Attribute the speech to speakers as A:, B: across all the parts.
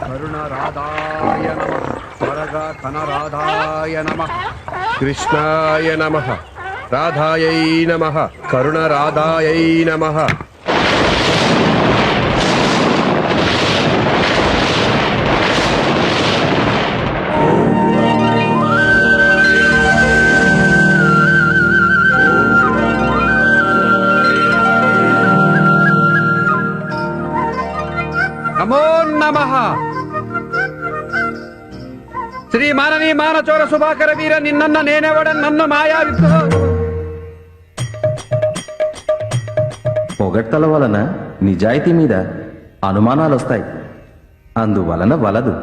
A: కరుణరాధాయ నమ త్వరగా కనరాధాయ నమ కృష్ణాయ నమ. రాధాయై నమ. కరుణరాధాయై నమ. మానచోర సుభాకర వీర నిన్నన్న నేనెవడ నన్ను మాయా
B: పొగడ్తల వలన నిజాయితీ మీద అనుమానాలు వస్తాయి అందువలన వలదు.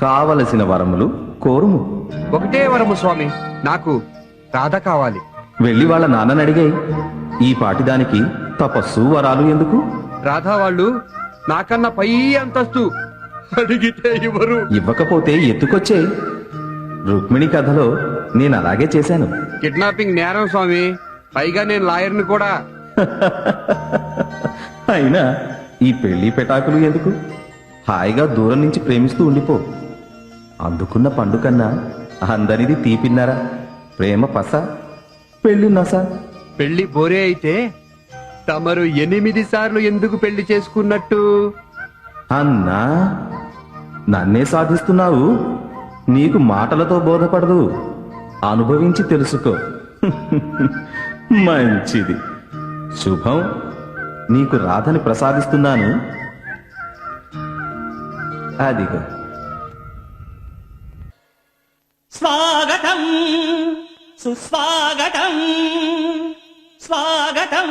B: కావలసిన వరములు కోరుము.
A: ఒకటే వరము స్వామి నాకు రాధ కావాలి.
B: వెళ్ళి వాళ్ళ నాన్నని అడిగాయి ఈ పాటిదానికి తపస్సు వరాలు ఎందుకు?
A: రాధా వాళ్ళు నాకన్నా పై అంతస్తు అడిగితే ఇవ్వరు.
B: ఇవ్వకపోతే ఎత్తుకొచ్చే రుక్మిణి కథలో నేను అలాగే చేశాను.
A: కిడ్నాపింగ్ నేరం స్వామి. పైగా నేను లాయర్ని కూడా.
B: అయినా ఈ పెళ్ళి పెటాకులు ఎందుకు? హాయిగా దూరం నుంచి ప్రేమిస్తూ ఉండిపో. అందుకున్న పండు కన్నా అందరిది తీపిన్నారా ప్రేమ పస పెళ్ళి నస.
A: పెళ్ళి బోరే అయితే తమరు ఎనిమిది సార్లు ఎందుకు పెళ్ళి చేసుకున్నట్టు?
B: అన్నా నన్నే సాధిస్తున్నావు? నీకు మాటలతో బోధపడదు. అనుభవించి తెలుసుకో. మంచిది. శుభం. నీకు రాధని ప్రసాదిస్తున్నాను. అదిగో.
C: స్వాగతం. సుస్వాగతం. స్వాగతం.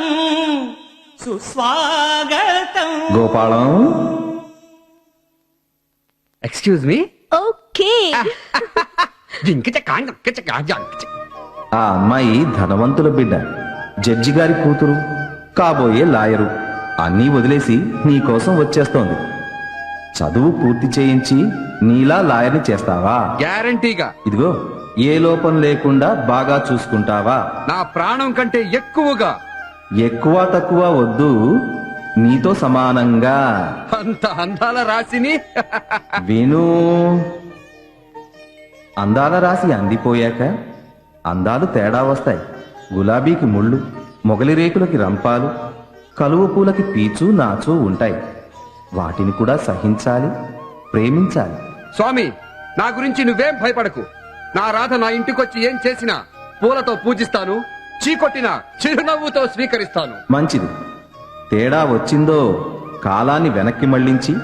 C: సుస్వాగతం.
B: గోపాలం.
A: ఎక్స్క్యూజ్ మీ
B: ఆ అమ్మాయి ధనవంతుల బిడ్డ. జడ్జి గారి కూతురు కాబోయే లాయరు. అన్నీ వదిలేసి నీ కోసం వచ్చేస్తోంది. చదువు పూర్తి చేయించి నీలా లాయర్ని చేస్తావా?
A: గ్యారంటీగా.
B: ఇదిగో ఏ లోపం లేకుండా బాగా చూసుకుంటావా?
A: నా ప్రాణం కంటే ఎక్కువగా.
B: ఎక్కువ తక్కువ వద్దు. నీతో సమానంగా.
A: అంత అందాల రాశిని.
B: విను. అందాల రాసి అందిపోయాక అందాలు తేడా వస్తాయి. గులాబీకి ముళ్ళు మొగలి రేకులకి రంపాలు కలువ పూలకి పీచు నాచు ఉంటాయి. వాటిని కూడా సహించాలి ప్రేమించాలి.
A: స్వామి నా గురించి నువ్వేం భయపడకు. నా రాధ నా ఇంటికొచ్చి ఏం చేసినా పూలతో పూజిస్తాను చీకొట్టిన చిరునవ్వుతో స్వీకరిస్తాను.
B: మంచిది. తేడా వచ్చిందో కాలాన్ని వెనక్కి మళ్ళించి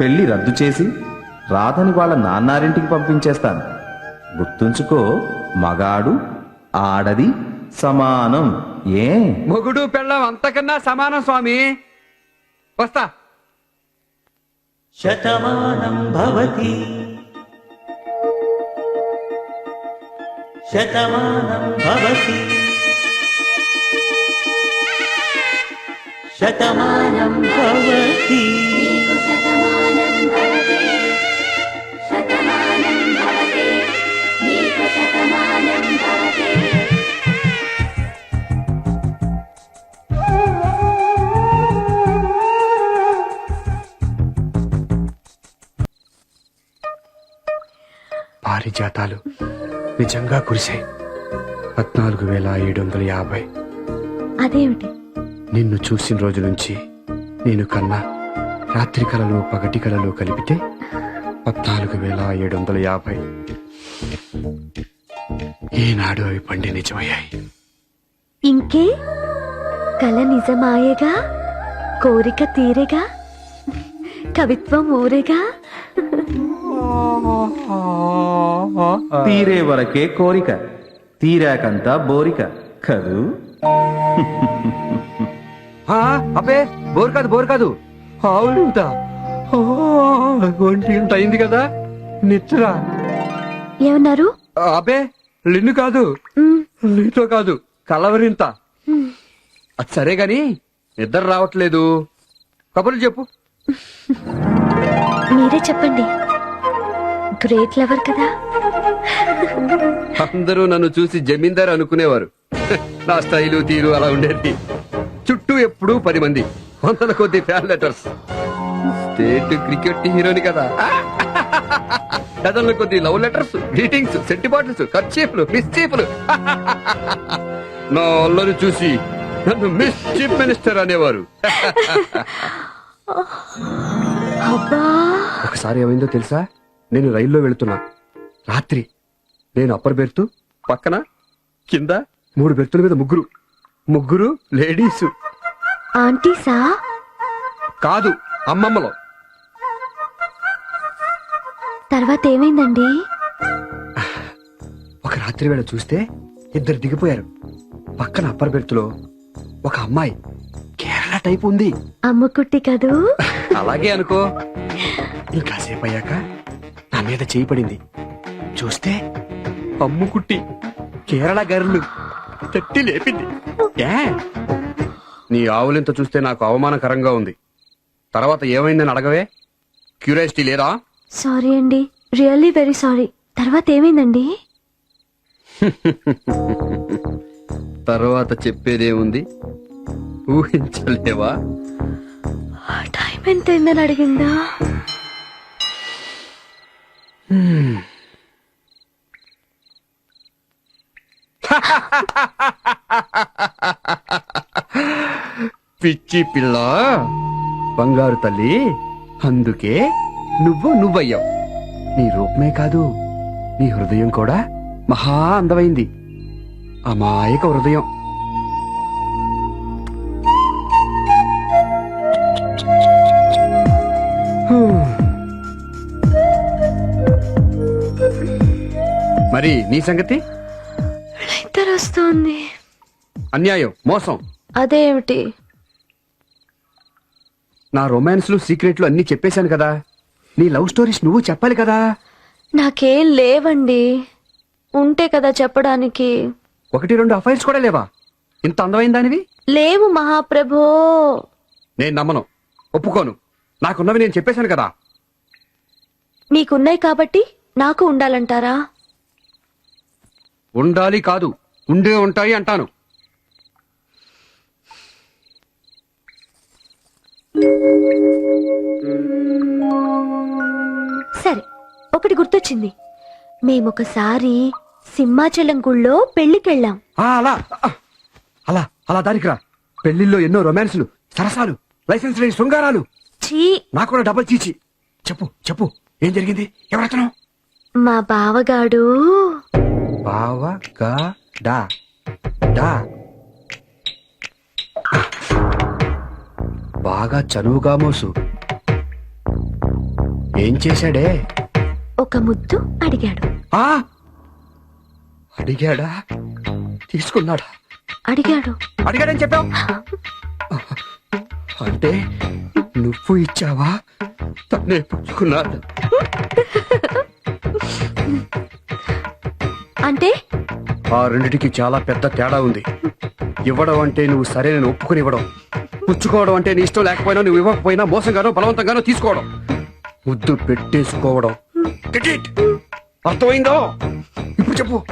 B: పెళ్ళి రద్దు చేసి రాధని వాళ్ళ నాన్నారింటికి పంపించేస్తాను. గుర్తుంచుకో మగాడు ఆడది సమానం. ఏ?
A: మొగుడు పెళ్ళం అంతకన్నా సమానం స్వామి. వస్తా.
C: శతమానం భవతి. శతమానం భవతి. శతమానం భవతి.
D: నీకు శతమానం భవతి
A: పారిజాతాలు నిజంగా కురిశాయి. పద్నాలుగు వేల ఏడు వందల యాభై.
D: అదేమిటి?
A: నిన్ను చూసిన రోజు నుంచి నేను కన్నా రాత్రి కళలు పగటి కళలు కలిపితే పద్నాలుగు వేల ఏడు వందల యాభై. ఈనాడు అవి పండి నిజమయ్యాయి.
D: ఇంకే కల నిజమాయేగా కోరిక తీరేగా కవిత్వం ఊరేగా.
B: తీరే వరకే కోరిక తీరాకంతా బోరిక కదూ?
A: అబ్బే బోర్ కాదు బోర్ కాదు. ఆవులింత. ఒంటి అయింది కదా నిచ్చరా
D: ఏమన్నారు?
A: అబ్బే లిన్ను కాదు. నీతో కాదు. కలవరింత. అది సరే గాని నిద్ర రావట్లేదు. కబుర్లు చెప్పు.
D: మీరే చెప్పండి. గ్రేట్ లవర్ కదా.
A: అందరూ నన్ను చూసి జమీందార్ అనుకునేవారు. నా స్టైలు తీరు అలా ఉండేది. చుట్టూ ఎప్పుడూ పది మంది. వందల కొద్ది ఫ్యాన్ లెటర్స్. స్టేట్ క్రికెట్ హీరోని కదా. డజన్ల కొద్ది love letters greetings scent bottles ఖర్చీఫ్లు మిస్చీఫ్లు నా అల్లరి చూసి నన్ను మిస్ చీఫ్ మినిస్టర్ అనేవారు.
D: అబ్బా!
A: ఒకసారి ఏమైందో తెలుసా? నేను రైల్లో వెళుతున్నా. రాత్రి నేను అప్పర్ బెర్తు పక్కన కింద మూడు బెర్తుల మీద ముగ్గురు. ముగ్గురు లేడీస్.
D: ఆంటీసా?
A: కాదు అమ్మమ్మలో.
D: తర్వాత ఏమైందండి
A: ఒక రాత్రి వేళ చూస్తే ఇద్దరు దిగిపోయారు. పక్కన అప్పర్ బెర్తులో ఒక అమ్మాయి కేరళ టైప్ ఉంది.
D: అమ్ముకుట్టి కదూ?
A: అలాగే అనుకో. ఇంకాసేపు అయ్యాక నా మీద చేయి పడింది. చూస్తే అమ్ముకుట్టి కేరళ గర్లు తట్టి లేపింది. ఏ? నీ ఆవులింత చూస్తే నాకు అవమానకరంగా ఉంది. తర్వాత ఏమైందని అడగవే? క్యూరియాసిటీ లేదా?
D: సారీ అండి. Really very sorry. తర్వాత ఏమైందండి?
A: తర్వాత చెప్పేదేముంది? ఊహించలేవా?
D: టైం ఎంత అయిందని అడిగిందా?
A: పిచ్చి పిల్ల. బంగారు తల్లి అందుకే నువ్వు నువ్వయ్యావు. నీ రూపమే కాదు నీ హృదయం కూడా మహా అందమైంది. అమాయక హృదయం. మరి నీ సంగతి?
D: వస్తుంది.
A: అన్యాయం మోసం.
D: అదేమిటి?
A: నా రొమాన్స్లు సీక్రెట్లు అన్ని చెప్పేశాను కదా. నీ లవ్ స్టోరీస్ నువ్వు చెప్పాలి కదా.
D: నాకేం లేవండి. ఉంటే కదా చెప్పడానికి.
A: ఒకటి రెండు అఫైర్స్ కూడా లేవా? ఇంత అందమైన దానివి?
D: లేవు మహాప్రభో.
A: నేను నమ్మను. ఒప్పుకోను. నాకున్నవి నేను చెప్పేశాను కదా.
D: మీకున్నాయి కాబట్టి నాకు ఉండాలంటారా?
A: ఉండాలి కాదు. ఉండే ఉంటాయి అంటాను.
D: సరే ఒకటి గుర్తొచ్చింది. మేమొకసారి సింహాచలం గుళ్ళో పెళ్ళికెళ్ళాం
A: ఆ, అలా ఆ, అలా అలా దానికి రా. పెళ్ళిల్లో ఎన్నో రొమాన్స్లు సరసాలు లైసెన్స్ లేని శృంగారాలు.
D: ఛీ
A: నాకు కూడా డబ్బులు చీచి. చెప్పు చెప్పు ఏం జరిగింది? ఎవరతను?
D: మా బావగాడు.
A: బావ గా డా డా. బాగా చనువుగా మోసు. ఏం చేశాడే?
D: ఒక ముద్దు అడిగాడు.
A: ఆ? అడిగాడా? తీసుకున్నాడా?
D: అడిగాడు.
A: అడిగాడని చెప్పావు? అంటే నువ్వు ఇచ్చావా? తనే పుచ్చుకున్నాడు
D: అంటే?
A: ఆ రెండిటికి చాలా పెద్ద తేడా ఉంది. ఇవ్వడం అంటే నువ్వు సరే నేను ఒప్పుకుని ఇవ్వడం. పుచ్చుకోవడం అంటే నీ ఇష్టం లేకపోయినా నువ్వు ఇవ్వకపోయినా మోసంగానో బలవంతంగానో తీసుకోవడం. ముద్దు పెట్టేసుకోవడం? అర్థమైందో? ఇప్పుడు చెప్పు.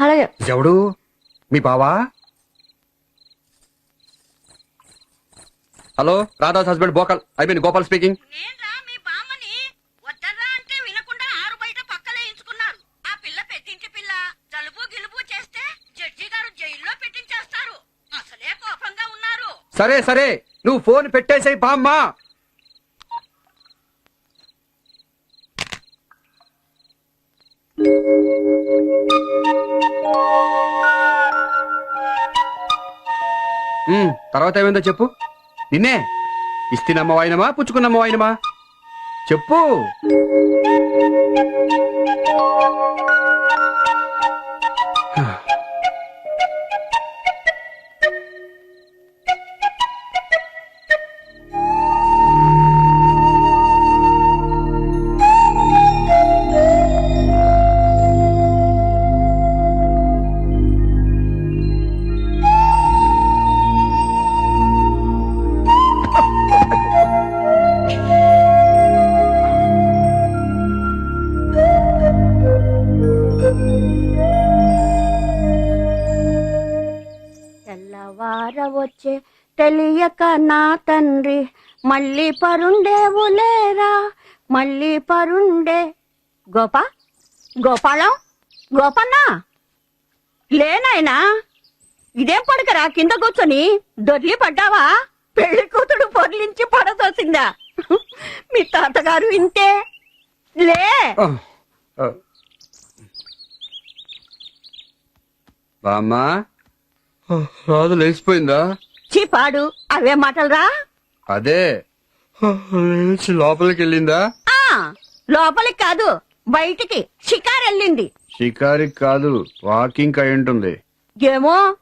D: అలాగే.
A: ఎవడు? మీ బావా? Hello Radha's husband బోకల్. I mean Gopal speaking.
E: నేన్రా మీ బామ్మని అంటే వినకుండా ఆరు బయట పక్కలేయించుకున్నారు ఆ పిల్ల పెట్టింటి పిల్ల జలుబు గిలుబు చేస్తే జడ్జి గారు జైల్లో పెట్టించేస్తారు. అసలే కోపంగా ఉన్నారు.
A: సరే సరే. నువ్వు ఫోన్ పెట్టేసాయి బామ్మా. తర్వాత ఏమైందో చెప్పు. నిన్నే. ఇస్తినమ్మ వాయినమా పుచ్చుకున్నమ్మ వాయినమా? చెప్పు.
E: వచ్చే తెలియక నా తండ్రి మళ్ళీ పరుండేవు లేరా మళ్ళీ పరుండే గోపా గోపాలం గోపన్న. లేనాయనా ఇదేం పడకరా? కింద కూర్చొని దొర్లి పడ్డావా? పెళ్ళి కూతుడు పొర్లించి పడతోసిందా మీ తాతగారు ఇంతే. లే.
A: బామ్మా. ఆ, రాదు లేచిపోయిందా?
E: చీపాడు అవే మాటలరా?
A: అదే. లేచి లోపలికి వెళ్ళిందా
E: ఆ లోపలికి కాదు బయటికి షికారు వెళ్ళింది
A: షికారి కాదు వాకింగ్ అయి ఉంటుంది.
E: ఏమో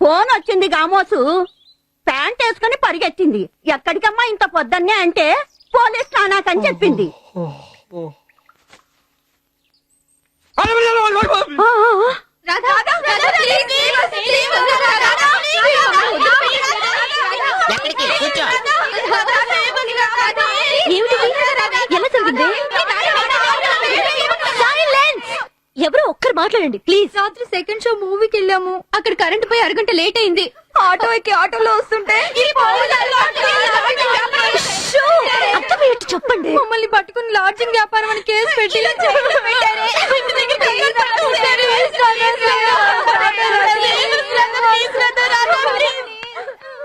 E: ఫోన్ వచ్చింది గామోసు. ప్యాంట్ వేసుకుని పరిగెత్తింది. ఎక్కడికమ్మా ఇంత పొద్దున్నే అంటే పోలీస్ స్నానాకని చెప్పింది. ఆ, ఆ, ఆ.
D: ఏమిటిది? ఎలా జరిగింది ఎవరో ఒక్కరు మాట్లాడండి ప్లీజ్ రాత్రి సెకండ్ షో మూవీకి వెళ్ళాము అక్కడ కరెంట్ పోయి అరగంట లేట్ అయింది ఆటో ఎక్కి ఆటోలో వస్తుంటే చెప్పండి మమ్మల్ని పట్టుకుని లాడ్జింగ్ వ్యాపారం అని కేసు పెట్టి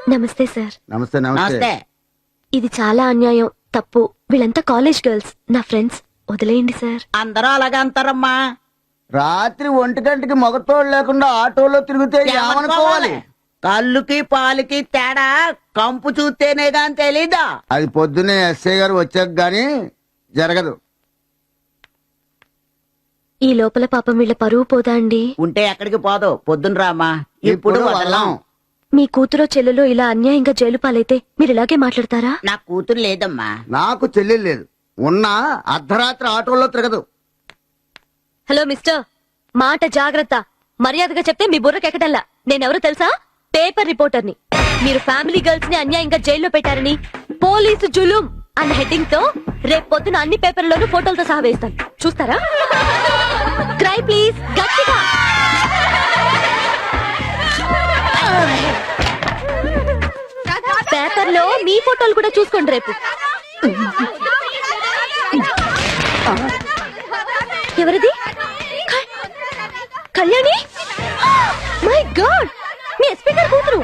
D: నమస్తే సార్.
F: నమస్తే నమస్తే.
D: ఇది చాలా అన్యాయం తప్పు. వీళ్ళంతా కాలేజ్ గర్ల్స్. నా ఫ్రెండ్స్ వదిలేయండి సార్.
G: అందరూ అలాగే అంటారమ్మా.
F: రాత్రి ఒంటి గంటకి మొగతోడు లేకుండా ఆటోలో తిరిగితే ఏమనుకోవాలి?
G: కళ్ళుకి పాలకి తేడా? కంపు చూస్తేనే గాని తెలీదా?
F: అది పొద్దునే ఎస్ఐ గారు వచ్చాక గాని జరగదు.
D: ఈ లోపల పాపం వీళ్ళ పరువు పోదా అండి?
G: ఉంటే ఎక్కడికి పోదు. పొద్దున రామా ఇప్పుడు వదలం.
D: మీ కూతురో చెల్లెలో ఇలా అన్యాయంగా జైలు పాలైతే మీరు ఇలాగే మాట్లాడతారా?
G: నా కూతురు లేదమ్మా.
F: నాకు చెల్లెలు లేదు. ఉన్నా అర్ధరాత్రి ఆటోలో తిరగదు.
D: Hello mister. మాట జాగ్రత్త. మర్యాదగా చెప్తే మీ బుర్రకెక్కడల్లా నేనెవరో తెలుసా? పేపర్ రిపోర్టర్ని. మీరు ఫ్యామిలీ గర్ల్స్ని అన్యాయంగా జైల్లో పెట్టారని పోలీసు జులుం అన్న హెడ్డింగ్తో రేపు పొద్దున అన్ని పేపర్లలోనూ ఫోటోలతో సహా వేస్తాను. చూస్తారా? క్రై ప్లీజ్ గట్టిగా. పేపర్లో మీ ఫోటోలు కూడా చూసుకోండి రేపు. ఎవరిది? కళ్యాణి? మై గాడ్ మీ ఎస్పీ గారు కూతురు.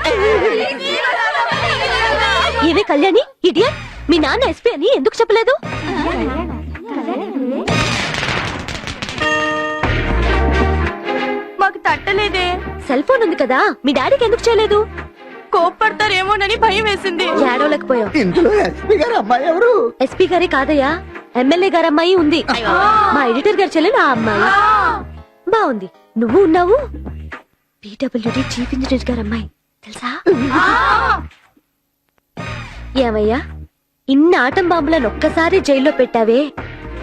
D: ఏవే కళ్యాణి? ఇడియట్ మీ నాన్న ఎస్పీ అని ఎందుకు చెప్పలేదు?
E: మాకు తట్టలేదే.
D: సెల్ ఫోన్ ఉంది కదా మీ డాడీకి ఎందుకు చేయలేదు?
E: కోప్పడతారేమోనని భయం వేసింది.
D: ఏడవలేకపోయావు
F: ఇందులో ఎస్పీ గారు అమ్మాయి ఎవరు?
D: ఎస్పీ గారే కాదయ్యా ఎమ్మెల్యే గారు అమ్మాయి ఉంది. మా ఎడిటర్ గారు చెల్లెలు ఆ అమ్మాయి. బాగుంది. నువ్వు ఉన్నావు? పీడబ్ల్యూడి చీఫ్ ఇంజనీర్ గారు అమ్మాయి. తెలుసా? ఏమయ్యా ఇన్ని ఆటం బాంబులను ఒక్కసారి జైల్లో పెట్టావే?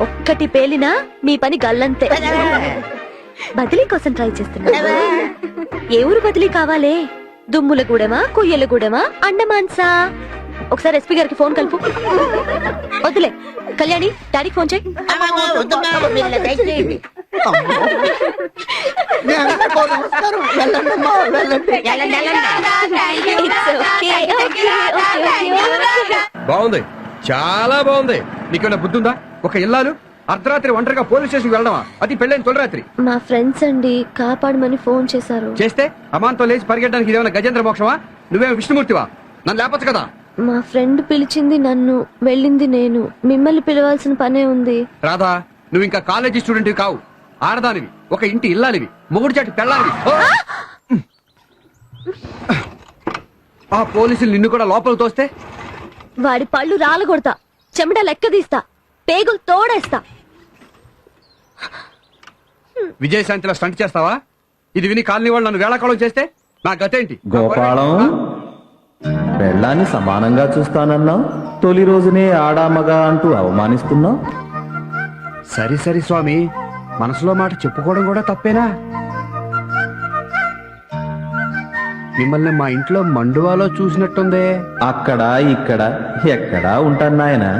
D: ఒక్కటి పేలినా మీ పని గల్లంతే. బదిలీ కోసం ట్రై చేస్తున్నా ఏ ఊరు బదిలీ కావాలే? దుమ్ములగూడెమా కొయ్యలగూడెమా అండమాన్సా ఒకసారి ఎస్పీ గారికి ఫోన్ కలుపు. వద్దులే. కళ్యాణి డాడీకి ఫోన్ చేయి.
A: బాగుంది. చాలా బాగుంది. నీకేమైనా బుద్ధి ఉందా? ఒక ఇల్లాలు? అర్ధరాత్రి ఒంటరిగా పోలీస్ స్టేషన్కి వెళ్ళడమా? అది పెళ్ళైన తొలి రాత్రి
D: మా ఫ్రెండ్స్ అండి కాపాడమని ఫోన్ చేశారు.
A: చేస్తే? అమాంతో లేచి పరిగెట్టడానికి ఇదేమైనా గజేంద్ర మోక్షమా? నువ్వేమో విష్ణుమూర్తివా? నన్ను లేపచ్చు కదా?
D: మా ఫ్రెండ్ పిలిచింది నన్ను వెళ్ళింది నేను. మిమ్మల్ని పిలవాల్సిన పనే ఉంది.
A: రాధా నువ్వు ఇంకా కాలేజీ స్టూడెంట్ కావు. ఆడదానివి ఒక ఇంటి ఇల్లాలివి మొగుడు చాటి పెళ్ళాలివి ఓ! ఆ పోలీసులు నిన్ను కూడా లోపల తోస్తే?
D: వాడి పళ్ళు రాలగొడతా చెమట లెక్క తీస్తా. పేగులు తోడేస్తా.
A: విజయశాంతిలో స్టంట్ చేస్తావా? ఇది విని కాలనీ వాళ్ళు నన్ను వేళాకోళం చేస్తే నా గతేంటి?
B: గోపాలం పెళ్ళాన్ని సమానంగా చూస్తానన్నావు? తొలి రోజునే ఆడామగా అంటూ అవమానిస్తున్నావు?
A: సరి సరి స్వామి మనసులో మాట చెప్పుకోవడం కూడా తప్పేనా? మిమ్మల్ని మా ఇంట్లో మండువాలో చూసినట్టుందే.
B: అక్కడ ఇక్కడ ఎక్కడా ఉంటాను నాయనా.